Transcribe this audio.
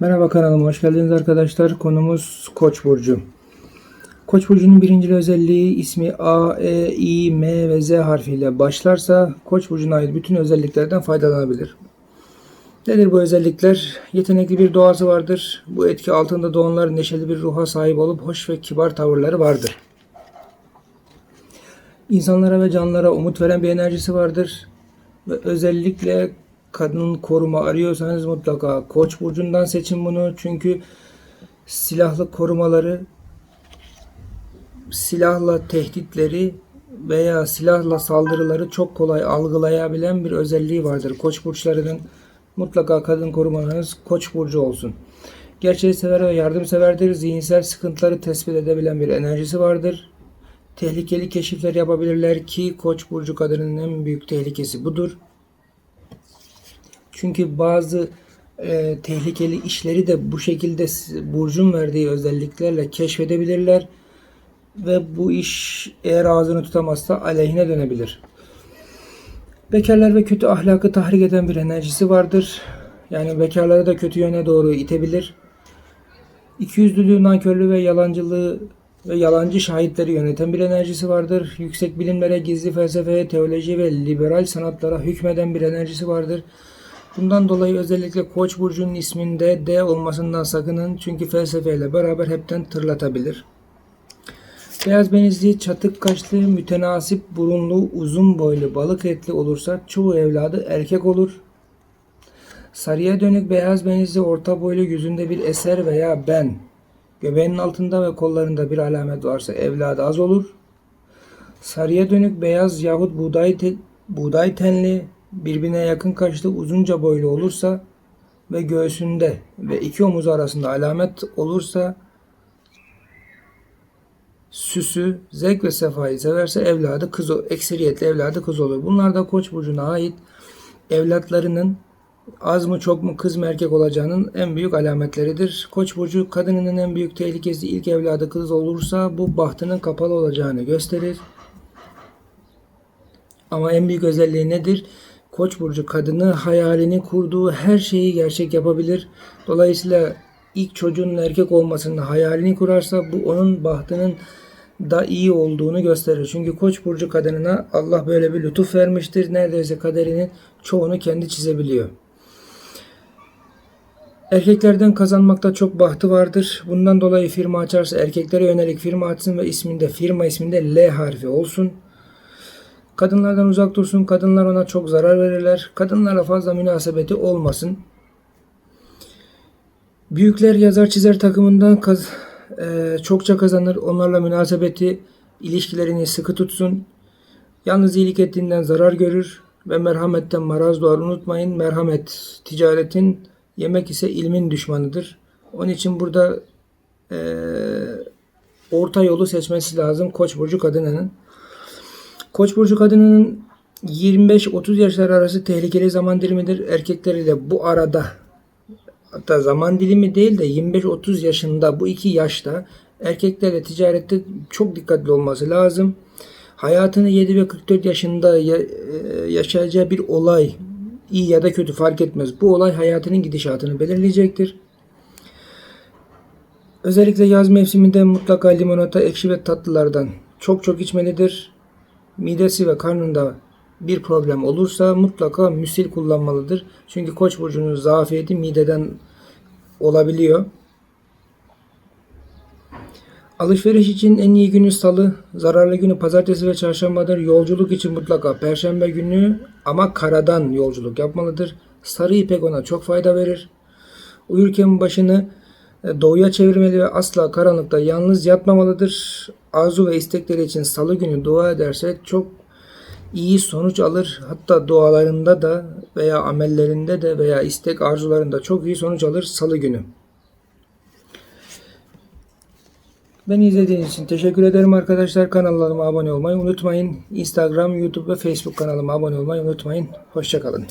Merhaba kanalıma hoş geldiniz arkadaşlar. Konumuz Koç burcu. Koç burcunun birinci özelliği ismi A, E, I, M ve Z harfiyle başlarsa Koç burcuna ait bütün özelliklerden faydalanabilir. Nedir bu özellikler? Yetenekli bir doğası vardır. Bu etki altında doğanlar neşeli bir ruha sahip olup hoş ve kibar tavırları vardır. İnsanlara ve canlılara umut veren bir enerjisi vardır. Ve özellikle kadın koruma arıyorsanız mutlaka Koç burcundan seçin bunu. Çünkü silahlı korumaları silahla tehditleri veya silahla saldırıları çok kolay algılayabilen bir özelliği vardır. Koç burçlarının mutlaka kadın korumanız Koç burcu olsun. Gerçeği sever ve yardımseverdir. Zihinsel sıkıntıları tespit edebilen bir enerjisi vardır. Tehlikeli keşifler yapabilirler ki Koç burcu kadının en büyük tehlikesi budur. Çünkü bazı e, tehlikeli işleri de bu şekilde burcun verdiği özelliklerle keşfedebilirler ve bu iş eğer ağzını tutamazsa aleyhine dönebilir. Bekarlar ve kötü ahlakı tahrik eden bir enerjisi vardır. Yani bekarları da kötü yöne doğru itebilir. İkiyüzlülüğü, nankörlüğü ve yalancılığı ve yalancı şahitleri yöneten bir enerjisi vardır. Yüksek bilimlere, gizli felsefeye, teoloji ve liberal sanatlara hükmeden bir enerjisi vardır. Bundan dolayı özellikle Koç burcunun isminde D olmasından sakının çünkü felsefeyle beraber hepten tırlatabilir. Beyaz benizli, çatık kaşlı, mütenasip burunlu, uzun boylu, balık etli olursa çoğu evladı erkek olur. Sarıya dönük beyaz benizli, orta boylu, yüzünde bir eser veya ben, göbeğinin altında ve kollarında bir alamet varsa evladı az olur. Sarıya dönük beyaz yahut buğday, te- buğday tenli, birbirine yakın kaşlı, uzunca boylu olursa ve göğsünde ve iki omuz arasında alamet olursa süsü, zevk ve sefayı severse evladı kız, o- ekseriyetle evladı kız olur. Bunlar da Koç burcuna ait evlatlarının az mı çok mu kız mı erkek olacağının en büyük alametleridir. Koç burcu kadınının en büyük tehlikesi ilk evladı kız olursa bu bahtının kapalı olacağını gösterir. Ama en büyük özelliği nedir? Koç burcu kadını hayalini kurduğu her şeyi gerçek yapabilir. Dolayısıyla ilk çocuğun erkek olmasının hayalini kurarsa bu onun bahtının da iyi olduğunu gösterir. Çünkü Koç burcu kadınına Allah böyle bir lütuf vermiştir. Neredeyse kaderinin çoğunu kendi çizebiliyor. Erkeklerden kazanmakta çok bahtı vardır. Bundan dolayı firma açarsa erkeklere yönelik firma açsın ve isminde firma isminde L harfi olsun. Kadınlardan uzak dursun. Kadınlar ona çok zarar verirler. Kadınlara fazla münasebeti olmasın. Büyükler yazar çizer takımından kaz, eee, çokça kazanır. Onlarla münasebeti, ilişkilerini sıkı tutsun. Yalnız iyilik ettiğinden zarar görür ve merhametten maraz doğar. Unutmayın merhamet ticaretin, yemek ise ilmin düşmanıdır. Onun için burada eee, orta yolu seçmesi lazım Koç burcu kadınının. Koç burcu kadınının 25-30 yaşlar arası tehlikeli zaman dilimidir. Erkekleriyle bu arada hatta zaman dilimi değil de 25-30 yaşında bu iki yaşta erkeklerle ticarette çok dikkatli olması lazım. Hayatını 7 ve 44 yaşında ya- e, yaşayacağı bir olay iyi ya da kötü fark etmez. Bu olay hayatının gidişatını belirleyecektir. Özellikle yaz mevsiminde mutlaka limonata, ekşi ve tatlılardan çok çok içmelidir. Midesi ve karnında bir problem olursa mutlaka müsil kullanmalıdır. Çünkü Koç burcunun zafiyeti mideden olabiliyor. Alışveriş için en iyi günü salı, zararlı günü pazartesi ve çarşambadır. Yolculuk için mutlaka perşembe günü ama karadan yolculuk yapmalıdır. Sarı ipek ona çok fayda verir. Uyurken başını e, doğuya çevirmeli ve asla karanlıkta yalnız yatmamalıdır. Arzu ve istekleri için salı günü dua ederse çok iyi sonuç alır. Hatta dualarında da veya amellerinde de veya istek arzularında çok iyi sonuç alır salı günü. Beni izlediğiniz için teşekkür ederim arkadaşlar. Kanalıma abone olmayı unutmayın. Instagram, YouTube ve Facebook kanalıma abone olmayı unutmayın. Hoşçakalın.